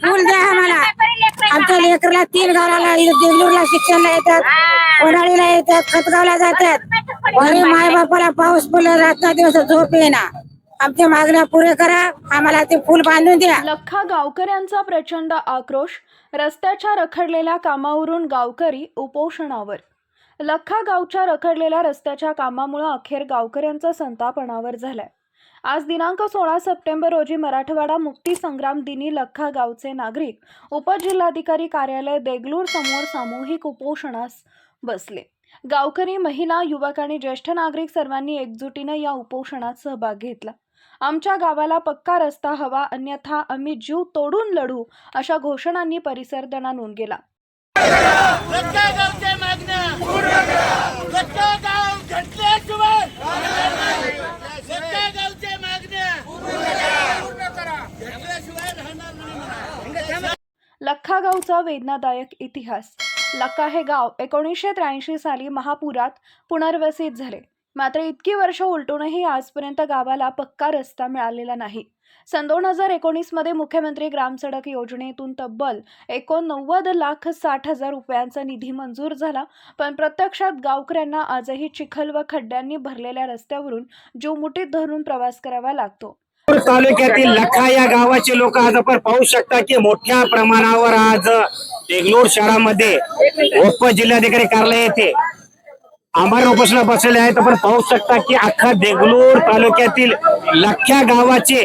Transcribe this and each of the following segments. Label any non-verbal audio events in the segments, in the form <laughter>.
फुल द्या आम्हाला. आमच्या लेकरला तीन गावाला देगलूरला शिक्षणला येतात वडाळीला येतात खतगावला जातात. घरी माय बापाला पाऊस पडला रात्र दिवस झोप येणार आमच्या मागण्या पुरे करा आम्हाला ते फुल बांधून द्या. लख्खा गावकऱ्यांचा प्रचंड आक्रोश रस्त्याच्या रखडलेल्या कामावरून गावकरी उपोषणावर. लख्खा गावच्या रखडलेल्या रस्त्याच्या कामामुळे अखेर गावकऱ्यांचा संतापणावर झालाय. आज दिनांक सोळा सप्टेंबर रोजी मराठवाडा मुक्ती संग्राम दिनी लख्खा गावचे नागरिक उपजिल्हाधिकारी कार्यालय देगलूर समोर सामूहिक उपोषणास बसले. गावकरी महिला युवक आणि ज्येष्ठ नागरिक सर्वांनी एकजुटीनं या उपोषणात सहभाग घेतला. आमच्या गावाला पक्का रस्ता हवा अन्यथा आम्ही जीव तोडून लढू अशा घोषणांनी परिसर दणानून गेला. रस्ता गावच्या मागण्या रस्ता गाव घटले रस्ता गावच्या मागण्या घटल्याशिवाय राहणार नाही म्हणा. गावचा वेदनादायक इतिहास. लक्का हे गाव एकोणीसशे त्र्याऐंशी साली महापुरात पुनर्वसित झाले. मात्र इतकी वर्ष उलटूनही आजपर्यंत गावाला पक्का रस्ता मिळालेला नाही. सन दोन हजार एकोणीसमध्ये मुख्यमंत्री ग्रामसडक योजनेतून तब्बल एकोणनव्वद लाख साठ हजार रुपयांचा निधी मंजूर झाला पण प्रत्यक्षात गावकऱ्यांना आजही चिखल व खड्ड्यांनी भरलेल्या रस्त्यावरून जीव मुठीत धरून प्रवास करावा लागतो. तालुक्यातील लखा या गावाचे लोक आज आपण पाहू शकता की मोठ्या प्रमाणावर आज देगलूर शहरामध्ये उप जिल्हाधिकारी कार्यालय येथे आंबार उपोषणा बसलेले आहेत. आपण पाहू शकता की अख्खा देगलूर तालुक्यातील लख्या गावाचे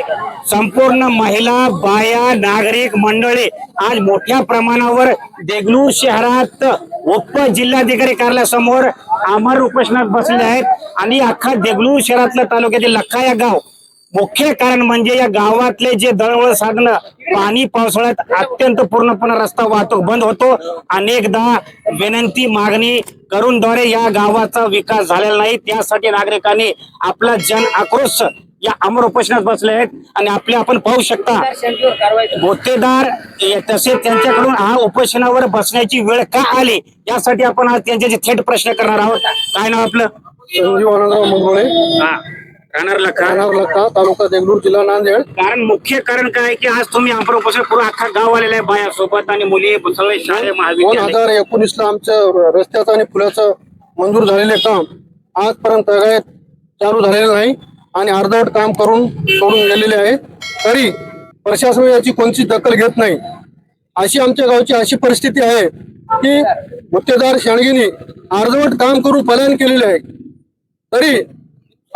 संपूर्ण महिला बाया नागरिक मंडळी आज मोठ्या प्रमाणावर देगलूर शहरात उप जिल्हाधिकारी कार्यालयासमोर आमर उपोषणात बसलेले आहेत. आणि अख्खा देगलूर शहरातलं तालुक्यातील लख्खा या गाव मुख्य कारण म्हणजे या गावातले जे दळवळ साधनं पाणी पावसाळ्यात अत्यंत पूर्णपणे रस्ता वाहतूक बंद होतो. अनेकदा विनंती मागणी करून द्वारे या गावाचा विकास झालेला नाही. त्यासाठी नागरिकांनी आपला जन आक्रोश या अमर उपोषणात बसले आहेत आणि आपले आपण पाहू शकता. गोतेदार तसेच त्यांच्याकडून हा उपोषणावर बसण्याची वेळ का आली? यासाठी आपण आज त्यांच्याशी थेट प्रश्न करणार आहोत. काय नाव आपलं? संजीव आनंदराव मंगरुळे हा. राहणार लखा राहणार लक्का तालुका देगलूर जिल्हा नांदेड. कारण मुख्य कारण काय की आज तुम्ही अमरावती पूर्ण अख्खा गाव आलेला आहे बाया सोबत आणि मुली सगळे शाळे दोन महाविद्यालय हजार एकोणीस ला आमचं रस्त्याचं आणि पुलाचं मंजूर झालेले काम. आजपर्यंत काय चालू झालेलं नाही आणि अर्धवट काम करून सोडून गेलेले आहे. तरी प्रशासन याची कोणतीच दखल घेत नाही. अशी आमच्या गावची अशी परिस्थिती आहे की गुत्तेदार शाणगिनी अर्धवट काम करून पलायन केलेले आहे. तरी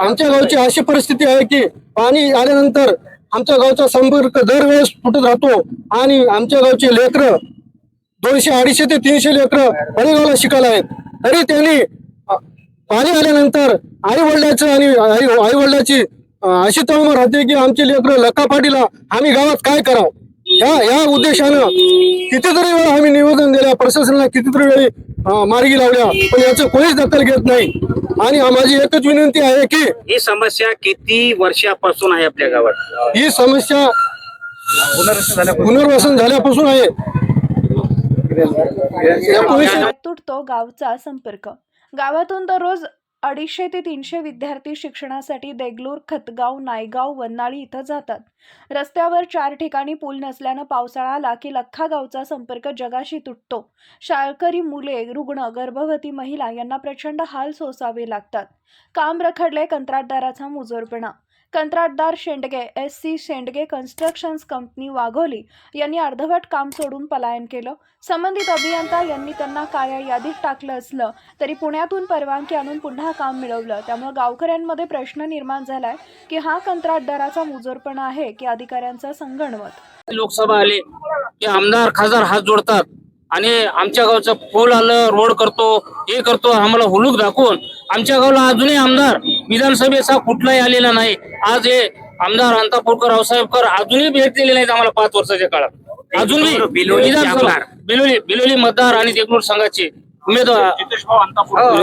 आमच्या गावची अशी परिस्थिती आहे की पाणी आल्यानंतर आमच्या गावचा संपर्क दरवेळेस फुटत राहतो आणि आमच्या गावचे लेकरं दोनशे अडीचशे ते तीनशे लेकरं पडेगावला शिकायला आहेत. तरी त्यांनी पाणी आल्यानंतर आई वडिलाचं आणि आई आई वडिलाची अशी तळमळ राहते की आमचे लेकरं लका पाटीला आम्ही गावात काय करावं? या या उद्देशानं कितीतरी वेळा आम्ही निवेदन दिल्या प्रशासनाला कितीतरी वेळी मार्गी लावल्या. पण याचं कोणीच दखल घेत नाही. आणि माझी एकच विनंती आहे की ही समस्या किती वर्षापासून आहे आपल्या गावात? ही समस्या पुनर्वसन झाल्यापासून. आहे. तुटतो गावचा संपर्क. गावातून दररोज अडीचशे ते तीनशे विद्यार्थी शिक्षणासाठी देगलूर खतगाव नायगाव वन्नाळी इथं जातात. रस्त्यावर चार ठिकाणी पूल नसल्यानं पावसाळा आला की लख्खा गावचा संपर्क जगाशी तुटतो. शाळकरी मुले रुग्ण गर्भवती महिला यांना प्रचंड हाल सोसावे लागतात. काम रखडले कंत्राटदाराचा मुजोरपणा कंत्राटदार Shendge S C Shendge constructions company Wagholi यांनी अर्धवट काम सोडून पलायन केलं. संबंधित अभियंता यांनी त्यांना काळ्या यादीत टाकलं असलं तरी पुण्यातून परवानगी आणून पुन्हा काम मिळवलं. त्यामुळे गावकऱ्यांमध्ये प्रश्न निर्माण झालाय की हा कंत्राटदाराचा मुजोरपणा आहे की अधिकाऱ्यांचा संगणमत लोकसभा आले की आमदार खासदार हात जोडतात. आणि आमच्या गावचं पूल आलं रोड करतो हे करतो आम्हाला हुलूक दाखवून आमच्या गावला अजूनही आमदार विधानसभेचा कुठलाही आलेला नाही. आज हे आमदार अंतापूरकर रावसाहेबकर अजूनही भेट दिली नाहीत आम्हाला पाच वर्षाच्या काळात. अजूनही विधानसभा आमदार. बिलोली बिलोली मतदार आणि देगलूर संघाचे उमेदवार.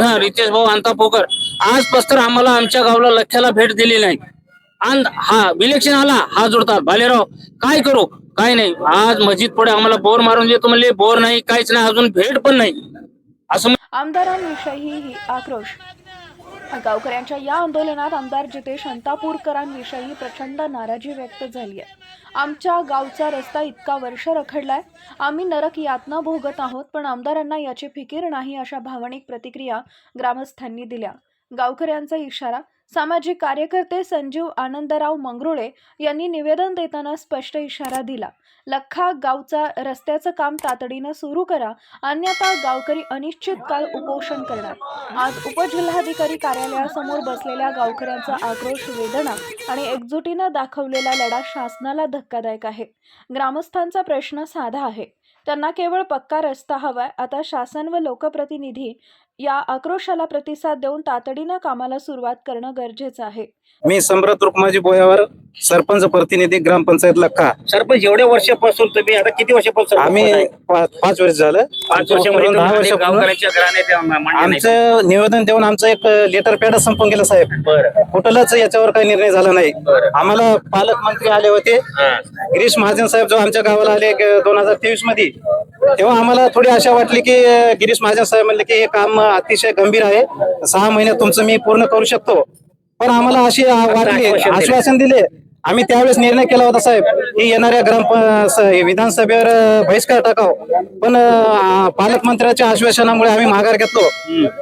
हा रितेश भाऊ अंतापूरकर. आजपासून तर आम्हाला आमच्या गावला लख्याला भेट दिली नाही. आणि हा इलेक्शन आला हा जोडतात. भालेराव काय करू? काय नाही. आज मस्जिद पुढे आम्हाला बोर मारून देतो म्हणले. बोर नाही काहीच नाही अजून भेट पण नाही. असं आमदारांविषयी आक्रोश. गावकऱ्यांच्या या आंदोलनात आमदार जितेश अंतापूरकरांविषयी प्रचंड नाराजी व्यक्त झाली आहे. आमच्या गावचा रस्ता इतका वर्ष रखडलाय. आम्ही नरक यातना भोगत आहोत पण आमदारांना याची फिकीर नाही अशा भावनिक प्रतिक्रिया ग्रामस्थांनी दिल्या. गावकऱ्यांचा इशारा सामाजिक कार्यकर्ते संजीव आनंदराव मंगरुळे यांनी निवेदन देताना स्पष्ट इशारा दिला. लख्खा गावचा रस्त्याचं काम तातडीनं सुरू करा अन्यथा गावकरी अनिश्चित काळ उपोषण करणार. आज उपजिल्हाधिकारी कार्यालयासमोर बसलेल्या गावकऱ्यांचा आक्रोश वेदना आणि एकजुटीनं दाखवलेला लढा शासनाला धक्कादायक आहे. ग्रामस्थांचा प्रश्न साधा आहे. त्यांना केवळ पक्का रस्ता हवाय आता शासन व लोकप्रतिनिधी या आक्रोशाला प्रतिसाद देऊन तातडीनं कामाला सुरुवात करणं गरजेचं आहे. मी सम्राट रुक्माजी बोयावर सरपंच प्रतिनिधी ग्रामपंचायत लखा सरपंच एवढ्या वर्षापासून तुम्ही आता किती वर्षापासून आम्ही? पा- पाच वर्ष झालं पाच वर्षामध्ये दहा तुम्हाला वर्षापूर्वी गावकऱ्यांच्या घराने ते मान्य नाही. आमचं निवेदन देऊन आमचं एक लेटर पॅड संपून गेलं साहेब बरं कुठलाच याच्यावर काही निर्णय झाला नाही बरं. आम्हाला पालकमंत्री आले होते हा. गिरीश महाजन साहेब जो आमच्या गावाला आले दोन हजार तेवीसमध्ये तेव्हा आम्हाला थोडी आशा वाटली की अं, गिरीश महाजन साहेब म्हणले की हे काम अतिशय गंभीर आहे सहा महिन्यात तुमचं मी पूर्ण करू शकतो पण आम्हाला अशी वाटली आश्वासन दिले. आम्ही त्यावेळेस निर्णय केला होता साहेब की येणाऱ्या ग्राम विधानसभेवर बहिष्कार टाकाव. पण पालकमंत्र्याच्या आश्वासनामुळे आम्ही माघार घेतलो.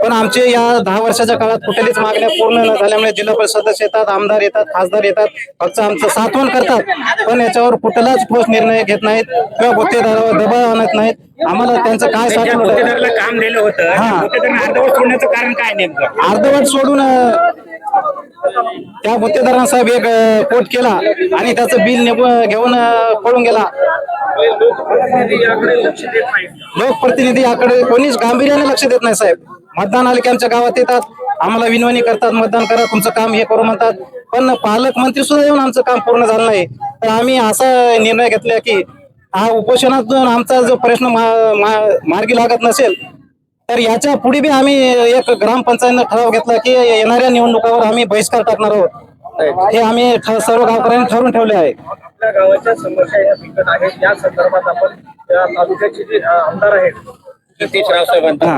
पण आमचे या दहा वर्षाच्या काळात कुठलीच मागण्या पूर्ण न झाल्यामुळे जिल्हा परिषद सदस्य येतात आमदार येतात खासदार येतात फक्त आमचं साथवण करतात. पण याच्यावर कुठलाच ठोस निर्णय घेत नाहीत किंवा गुत्तेदारावर दबाव आणत नाहीत. आम्हाला त्यांचं काय गुत्तेदाराला काम दिलं होतं. अर्धवट सोडण्याचं कारण काय नेमकं? अर्धवट सोडून त्या गुत्तेदारानं साहेब एक पोट कोट केला आणि त्याचं बिल घेऊन पळून गेला. लोकप्रतिनिधी याकडे कोणीच गांभीर्याने लक्ष देत नाही साहेब. मतदान आले की आमच्या गावात येतात आम्हाला विनवणी करतात मतदान करा तुमचं काम हे करू म्हणतात. पण पालकमंत्री सुद्धा येऊन आमचं काम पूर्ण झालं नाही. तर आम्ही असा निर्णय घेतला की हा उपोषणातून आमचा जो प्रश्न मा- मा- मार्गी लागत नसेल तर याच्यापुढे बी आम्ही एक ग्रामपंचायतनं ठराव घेतला की येणाऱ्या निवडणुकावर आम्ही बहिष्कार टाकणार आहोत. हे आम्ही सर्व गावकऱ्यांनी ठरवून ठेवले आहे. आपल्या गावाच्या समस्या या बिकट आहेत. या संदर्भात आपण त्या तालुक्याचे जे आमदार आहेत. हा.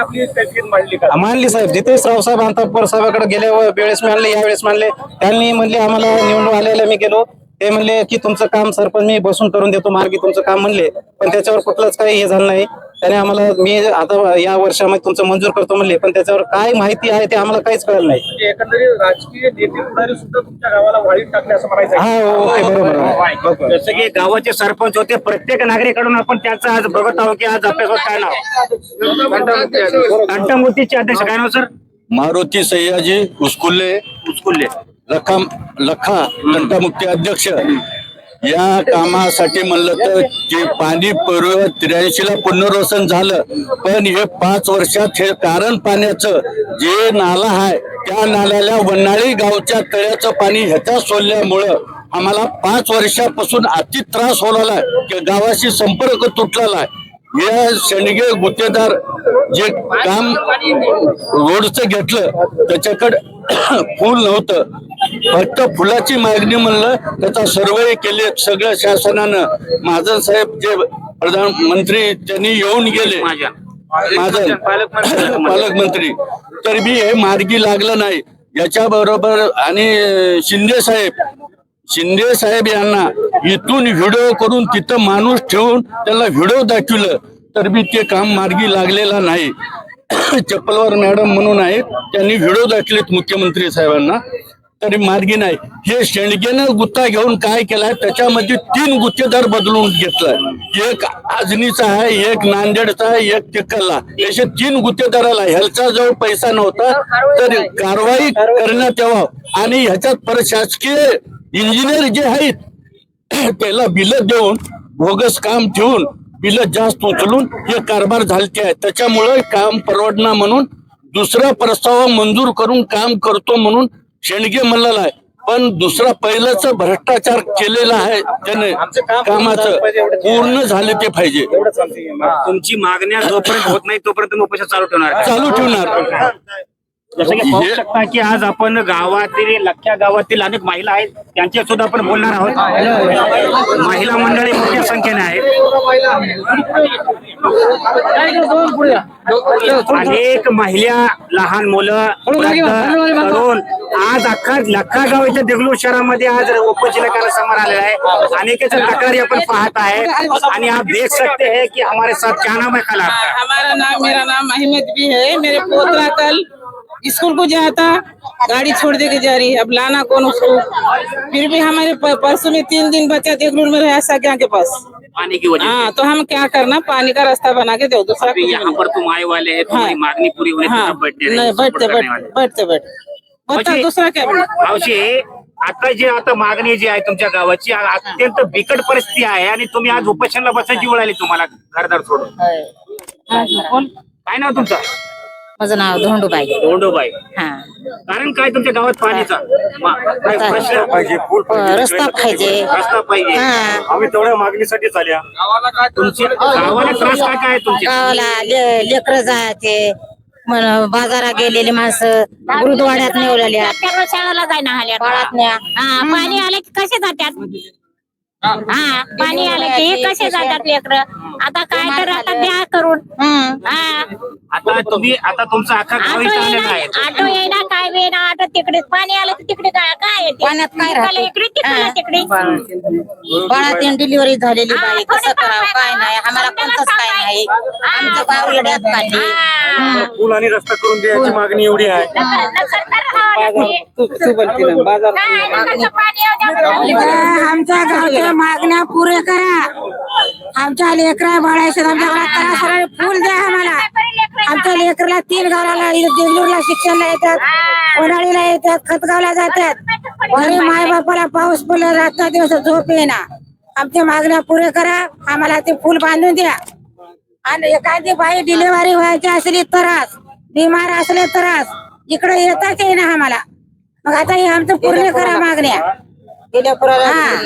आपली मांडली का? मानली साहेब. जितेश रावसाहेब अंतापूर साहेबाकडे गेल्या वेळेस मिळाले यावेळेस मानले त्यांनी म्हणले आम्हाला निवडणूक आलेला मी गेलो. ते म्हणले की तुमचं काम सरपंच मी बसून करून देतो मार्गी तुमचं काम म्हणले. पण त्याच्यावर कुठलंच काही हे झालं नाही. त्याने आम्हाला मी आता या वर्षामध्ये तुमचं मंजूर करतो म्हणले पण त्याच्यावर काय माहिती आहे ते आम्हाला काहीच कळलं नाही. म्हणजे एकंदरीत राजकीय नेते पुढारी सुद्धा तुमच्या गावाला वाळीत टाकले असं म्हणायचं आहे. हा ओके बरोबर आहे. जसं की गावाचे सरपंच होते प्रत्येक नागरिकांकडून आपण त्याचं आज बघत आहोत की आज आपल्यासोबत काय नाव? तंटमूर्तीचे अध्यक्ष काय नाव सर? मारुती सयाजी उसकुल्ले. उस्कुल्ले. लखा लखा तंटामुक्ती अध्यक्ष. या कामासाठी म्हणलं तर जे पाणी पूर्व त्र्याऐंशी ला पुनर्वसन झालं पण हे पाच वर्षात हे कारण पाण्याचं जे नाला आहे त्या नाल्याला वन्हाळी गावच्या तळ्याचं पाणी ह्याच्या सोडल्यामुळं आम्हाला पाच वर्षापासून अति त्रास होणार आहे. गावाशी संपर्क तुटलेला आहे. या शेंडगे गुत्तेदार जे काम रोडचं घेतलं त्याच्याकडे फुल नव्हतं. फक्त फुलाची मागणी म्हणलं त्याचा सर्वे केले सगळ्या शासनानं. महाजन साहेब जे प्रधानमंत्री त्यांनी येऊन गेले. महाजन पालकमंत्री. तर मी हे मार्गी लागलं नाही. याच्या बरोबर आणि शिंदे साहेब शिंदे साहेब यांना इथून व्हिडिओ करून तिथं माणूस ठेवून त्याला व्हिडिओ दाखवलं. तर ते काम मार्गी लागलेलं नाही. चप्पलवर मॅडम म्हणून आहेत. त्यांनी व्हिडिओ दाखलेत मुख्यमंत्री साहेबांना. तरी मार्गी नाही. हे शेणगेनं गुत्ता घेऊन काय केलाय? त्याच्यामध्ये तीन गुत्तेदार बदलून घेतलाय. एक आजनीचा आहे एक नांदेडचा आहे एक तिकलला असे तीन गुत्तेदाराला ह्याचा जवळ पैसा नव्हता तर कारवाई करण्यात यावं. आणि ह्याच्यात प्रशासकीय इंजिनियर जे आहेत <clears throat> त्याला बिलं देऊन बोगस काम ठेवून बिलं जास्त उचलून हे कारभार झालते आहे. त्याच्यामुळं काम परवडणार म्हणून दुसरा प्रस्ताव मंजूर करून काम करतो म्हणून शेंडगे म्हणलेला आहे. पण दुसरा पहिल्याच भ्रष्टाचार केलेला आहे त्याने. कामाचं पूर्ण झाले ते पाहिजे. तुमची मागण्या जोपर्यंत होत नाही तोपर्यंत उपोषण चालू ठेवणार. चालू ठेवणार. जसं की पाहू हे- शकता की आज आपण गावातील लख्या गावातील अनेक महिला आहेत त्यांच्या सुद्धा आपण बोलणार आहोत. महिला मंडळी मोठ्या संख्येने आहेत. अनेक महिला लहान मुलं तरुण आज अख्खा लखा गाव इथे देगलूर शहरामध्ये आज उपजिल्हा समोर आलेला आहे. अनेकाच्या तक्रारी आपण पाहत आहे. आणि आप देख सकते हैं कि हमारे साथ क्या नाम है कल हमारा नाम मेरा नाम अहमद भी है मेरे पोतरा कल स्कूल को जाता गाड़ी छोड़ दे के जा रही है। अब लाना कौन उसको? फिर भी हमारे परसों में तीन दिन बच्चा देगलूर में रहा सज्ञा के पास? पानी की वजह हाँ तो हम क्या करना? पानी का रास्ता बना के दो दूसरा यहाँ पर तुम आए वाले हैं हाँ। पूरी होने हाँ। बैठते बैठते बैठते बैठते। दूसरा क्या? आता जे आता मागणी जी आहे तुमच्या गावाची अत्यंत बिकट परिस्थिती आहे आणि तुम्ही आज उपोषणला बसायची वेळ आली तुम्हाला घरदार सोडून. काय नाव तुमचं? माझं नाव धोंडूबाई. धोंडोबाई. हा. कारण काय तुमच्या गावात पाणीचा? मा- काय प्रश्न? पाहिजे पूल रस्ता पाहिजे. रस्ता पाहिजे. हा. आम्ही तेवढ्या मागणीसाठी चाल्या तुमच्या गावाला त्रास काय काय आहे तुमच्या गावाला लेकर जायचे म्हण बाजारात गेलेली माणसं गुरुद्वाड्यात नेवलेल्या. शाळेला जायना आल्या हा पाणी आलं की कसे जातात? हा पाणी आलं की कसे जातात लेकर? आता काय तर आता द्या करून हम्म. हा आता तुम्ही आता तुमचं अख्खा गाव ऑटो इथं येईना काय वेना ऑटो तिकडे पाणी आलं की तिकडे काय काय येते पाण्यात काय राहते? इकडे इकडे तिकडे. तिकडे बाळात डिलिव्हरी झालेली हा, बाई थोडं कसं करावं. काय नाही आम्हाला कोणतंच काय नाही. आमचं गाव येड्यात काढली हा. पूल आणि रस्ता करून द्यायची मागणी एवढी आहे नकर- नकर करावं लागते. तू तू बोलती ना बाजार काय नकरचं पाणी येऊ द्या. आमच्या गावच्या मागण्या पुरे करा आमच्या लेकरा बाळायचं आमच्या घरात करा सरळ फुल द्या आम्हाला. आमच्या लेकरला तीन गावाला देगलूरला शिक्षणला येतात उन्हाळीला येतात खतगावला जातात. घरी माय बापाला पाऊस पडला रात्र दिवस झोप येईना. आमच्या मागण्या पुरे करा आम्हाला ते फुल बांधून द्या. आणि एखादी बाई डिलिव्हरी व्हायची असली तरच बिमार असले तरच इकडे येताच येईना आम्हाला. मग आता हे आमचं पूर्ण करा मागण्या. हा.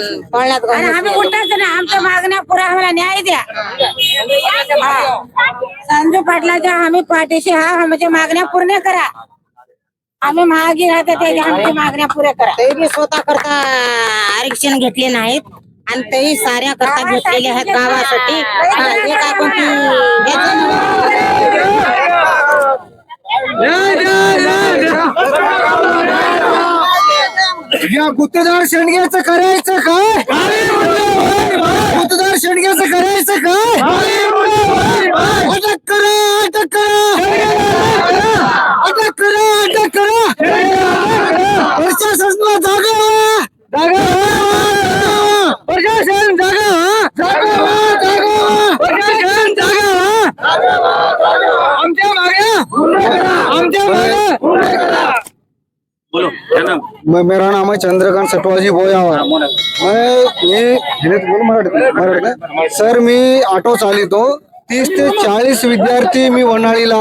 आणि आम्ही उठाच ना आमच्या मागण्या पुरा आम्हाला न्याय द्या. संजू पाटलाच्या आम्ही पाठीशी हा आमच्या मागण्या पूर्ण करा. आम्ही महागी राहते त्याच्या आमच्या मागण्या पुऱ्या करा. ते बी स्वतः करता आरक्षण घेतले नाहीत आणि तेही साऱ्या करता घेतलेले आहेत गावासाठी. हा, हे काय कोणती या गुत्तेदार शेंडग्याचं करायचं काय? गुत्तेदार शेंडग्याचं करायचं काय? अटक करा अटक करा. अटक करा अटक करा. प्रशासनाला जागा जागा प्रशासन जागा जागा जागा प्रशासन जागा आमच्या मागे आमच्या मागे. नाम मैं मेरा नाम है चंद्रकांत सटवाजी बोयावा मैं मी हिंदीत बोलू मराठीत मराठीत? सर मी ऑटो चालितो तीस ते चाळीस विद्यार्थी मी वनाळीला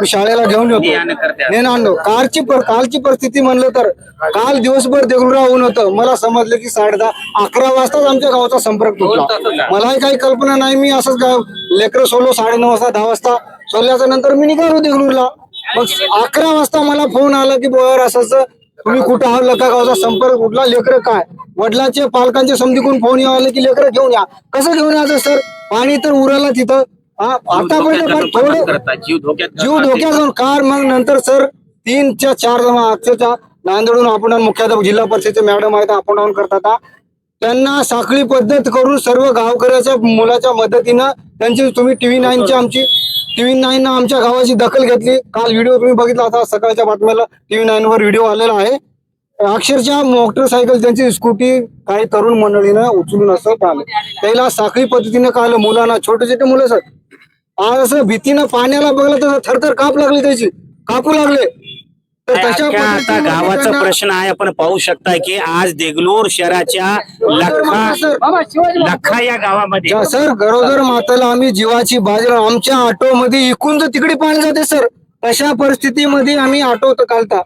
मी शाळेला घेऊन. येतो. नेन आणलो कारची पर- कालची परिस्थिती म्हणलं तर काल दिवसभर देगलुरा ऊन होतं. मला समजलं की साडे दहा अकरा वाजताच आमच्या गावाचा संपर्क तुटला. मलाही काही कल्पना नाही. मी असंच गाव लेकरं सोडलो साडे नऊ वाजता दहा वाजता सोडल्याच्या नंतर मी निघालो देगलूरला. मग अकरा वाजता मला फोन आला की बोयावर असं तुम्ही कुठं आहात लका गावचा संपर्क कुठला? लेकर काय? वडिलांचे पालकांचे समजीकडून फोन येऊ आले की लेकर घेऊन या. कसं घेऊन यायचं सर? पाणी तर उराला तिथं. आतापर्यंत थोडं करता. जीव धोक्यात जाऊन कार मग नंतर सर तीन च्या चार अक्षरच्या नांदेडून आपण मुख्याध्यापक जिल्हा परिषदेचे मॅडम आहेत आपण डाऊन करतात. त्यांना साखळी पद्धत करून सर्व गावकऱ्याच्या मुलाच्या मदतीनं त्यांची तुम्ही टीव्ही नाईनची आमची टीव्ही नाईन आमच्या गावाची दखल घेतली. काल व्हिडिओ तुम्ही बघितला होता सकाळच्या बातम्याला टीव्ही नाईन वर व्हिडिओ आलेला आहे. अक्षरशः मोटरसायकल त्यांची स्कूटी काही तरुण मंडळीनं उचलून असं पाहिलं. त्याला साखळी पद्धतीनं कळलं मुलांना छोटे छोटे मुलं सर. आज असं भीतीनं पाण्याला बघलं तर थरथर काप लागली त्याची. कापू लागले. तर तशा अख्ख्या आता गावाचा त्यांना- प्रश्न आहे आपण पाहू शकता की आज देगलूर शहराच्या लखा लखा या गावामध्ये. सर गरोदर माताला आम्ही जीवाची बाजी लावून आमच्या ऑटो मध्ये इकून तर तिकडे पाणी जाते सर तशा परिस्थितीमध्ये आम्ही ऑटो काढता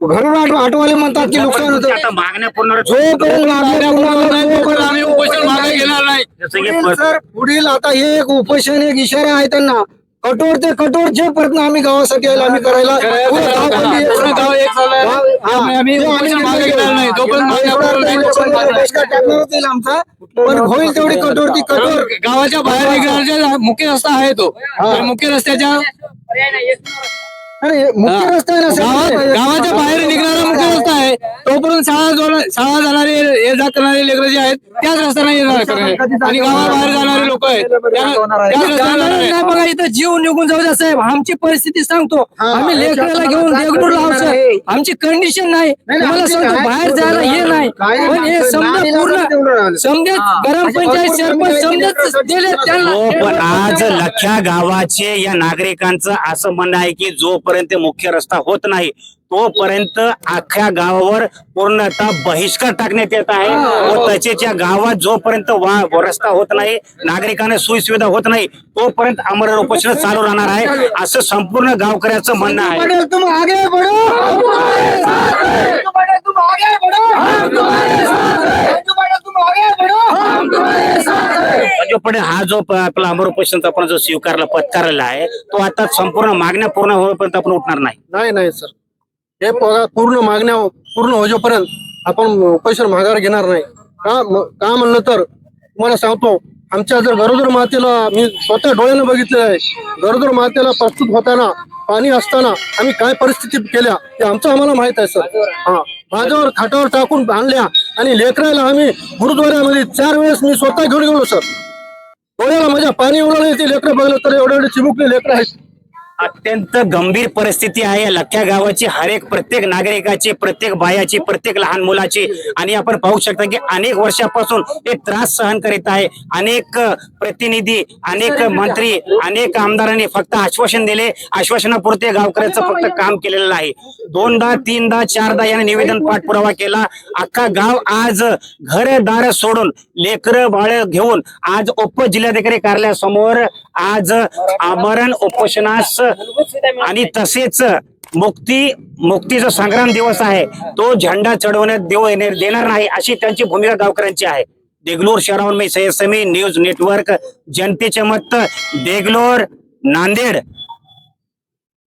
घरून ऑटो ऑटोवाले म्हणतात की नुकसान होतं. आता मागण्या पूर्ण जोपर्यंत नाही, तोपर्यंत आम्ही उपोषण मागे घेणार नाही. जसं की पुढील पर- सर पुढील आता हे एक उपोषण एक इशारा आहे त्यांना. कठोर ते कठोर जे प्रयत्न आम्ही गावासाठी आहे आम्ही करायला पूर्ण गावबंदी आहे. पूर्ण गाव एक झालं आहे. गाव- हा. आम्ही- आम्ही ते उपोषण मागे घेतलेलं घेणार नाही. जोपर्यंत आहे. मागण्या पूर्ण नाही, तोपर्यंत मागे नाही. बहिष्कार टाकणारच येईल आमचा पण होईल तेवढी कठोर ती कठोर गावाच्या बाहेर मुख्य रस्ता आहे तो मुख्य रस्त्याच्या अरे मुख्य रस्ता आहे ना सर. गावात गावाच्या बाहेर निघणारा मुख्य रस्ता आहे. तोपर्यंत शाळा शाळा जाणारे ये जा करणारे लेकरं जे आहेत त्याच रस्त्याने येणार करणे. आणि गावाबाहेर जाणारे लोक आहेत. त्या- त्याच रस्त्याने जाणार आहे. बघा इथं जीव निघून जाऊ द्या साहेब. आमची परिस्थिती सांगतो. हा, आम्ही लेकराला घेऊन मला आहोत आमची कंडिशन नाही. नाही, तुम्हाला आमची सांगतो काय- बाहेर जायला हे नाही. काय- पण हे समजा नाही, पूर्ण नाही, समजेच ग्रामपंचायत सरपंच समजेच दिले त्यांना. हो पण आज लख्या गावाचे या नागरिकांचं असं म्हणणं आहे की जोपर्यंत मुख्य रस्ता होत नाही तोपर्यंत अख्ख्या गावावर पूर्णतः बहिष्कार टाकण्यात येत आहे. व तसेच या गावात जोपर्यंत वा- रस्ता होत नाही नागरिकांना सोयीसुविधा होत नाही तोपर्यंत अमर उपोषण चालू राहणार आहे. असं संपूर्ण गावकऱ्याचं म्हणणं आहे. पण हा जो आपला अमर उपोषणचा आपण जो स्वीकारला पत्कारला आहे तो आता संपूर्ण मागण्या पूर्ण होईपर्यंत आपण उठणार नाही. नाही नाही सर. हे पूर्ण मागण्या पूर्ण होईपर्यंत आपण उपोषण माघार घेणार नाही. का का म्हणलं तर तुम्हाला सांगतो आमच्या जर गरोदर मातेला मी स्वतः डोळ्यानं बघितलेलं आहे. गरोदर मातेला प्रस्तुत होताना पाणी असताना आम्ही काय परिस्थिती केल्या ते आमचं आम्हाला माहीत आहे सर. हा. माझ्यावर खाटावर टाकून आणल्या आणि लेकरायला आम्ही गुरुद्वाऱ्यामध्ये चार वेळेस मी स्वतः घेऊन गेलो सर. डोळ्याला माझ्या पाणी एवढं नाही ते लेकरं बघलं तर एवढे एवढे चिमुकले लेकरं आहेत. अत्यंत गंभीर परिस्थिती आहे. लख्या गावाची एक प्रत्येक नागरिकाची प्रत्येक बायाची प्रत्येक लहान मुलाची. आणि आपण पाहू शकता की अनेक वर्षापासून ते त्रास सहन करीत आहे. अनेक प्रतिनिधी अनेक मंत्री अनेक आमदारांनी फक्त आश्वासन दिले. आश्वासनापुरते गावकऱ्याचं फक्त काम केलेलं आहे. दोनदा तीनदा चारदा याने निवेदन पाठपुरावा केला. अख्खा गाव आज घरदार सोडून लेकर बाळ घेऊन आज उपजिल्हाधिकारी कार्यालयासमोर आज आमरण उपोषणास आणि तसेच मुक्ती मुक्तीचा संग्राम दिवस आहे. तो झेंडा चढवण्यात देऊ देणार नाही अशी त्यांची भूमिका गावकऱ्यांची आहे. देगलोर शहरावर मी सयसमी न्यूज नेटवर्क जनतेचे मत देगलोर नांदेड.